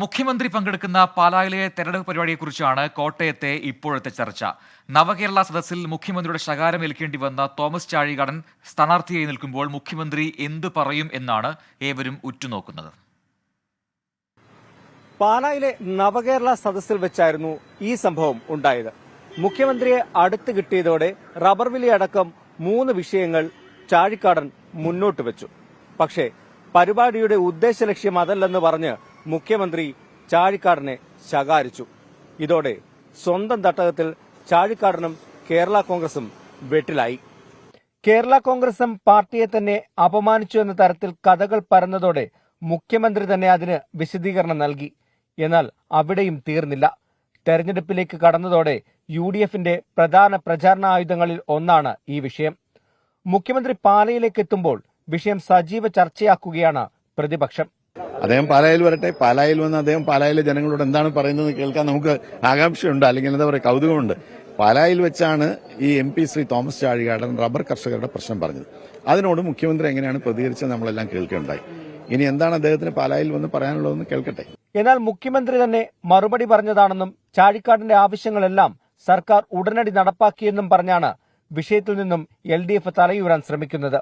മുഖ്യമന്ത്രി പങ്കെടുക്കുന്ന പാലായിലെ തെരഞ്ഞെടുപ്പ് പരിപാടിയെക്കുറിച്ചാണ് കോട്ടയത്തെ ഇപ്പോഴത്തെ ചർച്ച. നവകേരള സദസ്സിൽ മുഖ്യമന്ത്രിയുടെ ശകാരം ഏൽക്കേണ്ടി വന്ന തോമസ് ചാഴികടൻ സ്ഥാനാർത്ഥിയായി നിൽക്കുമ്പോൾ മുഖ്യമന്ത്രി എന്തു പറയും എന്നാണ് ഏവരും ഉറ്റുനോക്കുന്നത്. പാലായിലെ നവകേരള സദസ്സിൽ വെച്ചായിരുന്നു ഈ സംഭവം ഉണ്ടായത്. മുഖ്യമന്ത്രിയെ അടുത്ത് കിട്ടിയതോടെ റബ്ബർ വിലി അടക്കം മൂന്ന് വിഷയങ്ങൾ ചാഴിക്കാടൻ മുന്നോട്ട് വെച്ചു. പക്ഷേ പരിപാടിയുടെ ഉദ്ദേശ ലക്ഷ്യം അതല്ലെന്ന് പറഞ്ഞ് മുഖ്യമന്ത്രി ചാഴിക്കാടനെ ശകാരിച്ചു. ഇതോടെ സ്വന്തം തട്ടകത്തിൽ ചാഴിക്കാടനും കേരള കോൺഗ്രസും വെട്ടിലായി. കേരള കോൺഗ്രസും പാർട്ടിയെ തന്നെ അപമാനിച്ചു എന്ന തരത്തിൽ കഥകൾ പരന്നതോടെ മുഖ്യമന്ത്രി തന്നെ അതിന് വിശദീകരണം നൽകി. എന്നാൽ അവിടെയും തീർന്നില്ല. തെരഞ്ഞെടുപ്പിലേക്ക് കടന്നതോടെ യു ഡി എഫിന്റെ പ്രധാന പ്രചാരണ ആയുധങ്ങളിൽ ഒന്നാണ് ഈ വിഷയം. മുഖ്യമന്ത്രി പാലയിലേക്ക് എത്തുമ്പോൾ വിഷയം സജീവ ചർച്ചയാക്കുകയാണ് പ്രതിപക്ഷം. അദ്ദേഹം പാലായിൽ വരട്ടെ പാലായിൽ വന്ന് അദ്ദേഹം പാലായിലെ ജനങ്ങളോട് എന്താണ് പറയുന്നത് കേൾക്കാൻ നമുക്ക് ആകാംക്ഷയുണ്ട്. അല്ലെങ്കിൽ എന്താ പറയുക കൗതുകമുണ്ട്. പാലായിൽ വെച്ചാണ് ഈ M P Shri Thomas Chazhikadan rubber കർഷകരുടെ പ്രശ്നം പറഞ്ഞത്. അതിനോട് മുഖ്യമന്ത്രി എങ്ങനെയാണ് പ്രതികരിച്ചത് നമ്മളെല്ലാം കേൾക്കുകയുണ്ടായി ഇനി എന്താണ് അദ്ദേഹത്തിന് പാലായിൽ വന്ന് പറയാനുള്ളതെന്ന് കേൾക്കട്ടെ. എന്നാൽ മുഖ്യമന്ത്രി തന്നെ മറുപടി പറഞ്ഞതാണെന്നും ചാഴിക്കാടിന്റെ ആവശ്യങ്ങളെല്ലാം സർക്കാർ ഉടനടി നടപ്പാക്കിയെന്നും പറഞ്ഞാണ് വിഷയത്തിൽ നിന്നും എൽ ഡി എഫ് തലയുയരാൻ ശ്രമിക്കുന്നത്.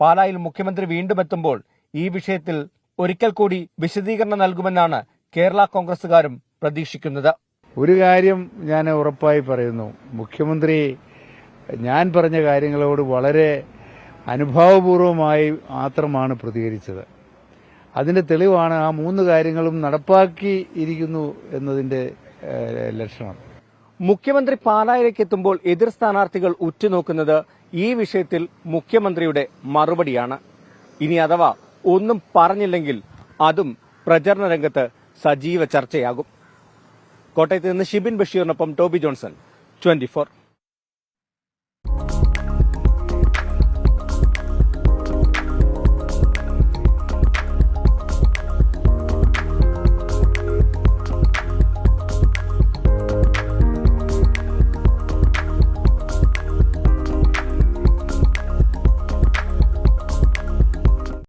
പാലായിൽ മുഖ്യമന്ത്രി വീണ്ടും എത്തുമ്പോൾ ഈ വിഷയത്തിൽ ഒരിക്കൽ കൂടി വിശദീകരണം നൽകുമെന്നാണ് കേരള കോൺഗ്രസുകാരും പ്രതീക്ഷിക്കുന്നത്. ഒരു കാര്യം ഞാൻ ഉറപ്പായി പറയുന്നു. മുഖ്യമന്ത്രി ഞാൻ പറഞ്ഞ കാര്യങ്ങളോട് വളരെ അനുഭാവപൂർവമായി മാത്രമാണ് പ്രതികരിച്ചത്. അതിന്റെ തെളിവാണ് ആ മൂന്ന് കാര്യങ്ങളും നടപ്പാക്കി ഇരിക്കുന്നു എന്നതിന്റെ ലക്ഷണം. മുഖ്യമന്ത്രി പാലായിലേക്ക് എത്തുമ്പോൾ എതിർ സ്ഥാനാർത്ഥികൾ ഉറ്റുനോക്കുന്നത് ഈ വിഷയത്തിൽ മുഖ്യമന്ത്രിയുടെ മറുപടിയാണ്. ഇനി അഥവാ ഒന്നും പറഞ്ഞില്ലെങ്കിൽ അതും പ്രചരണ രംഗത്ത് സജീവ ചർച്ചയാകും. കോട്ടയത്ത് നിന്ന് ഷിബിൻ ബഷീറിനൊപ്പം ടോബി ജോൺസൺ ട്വന്റി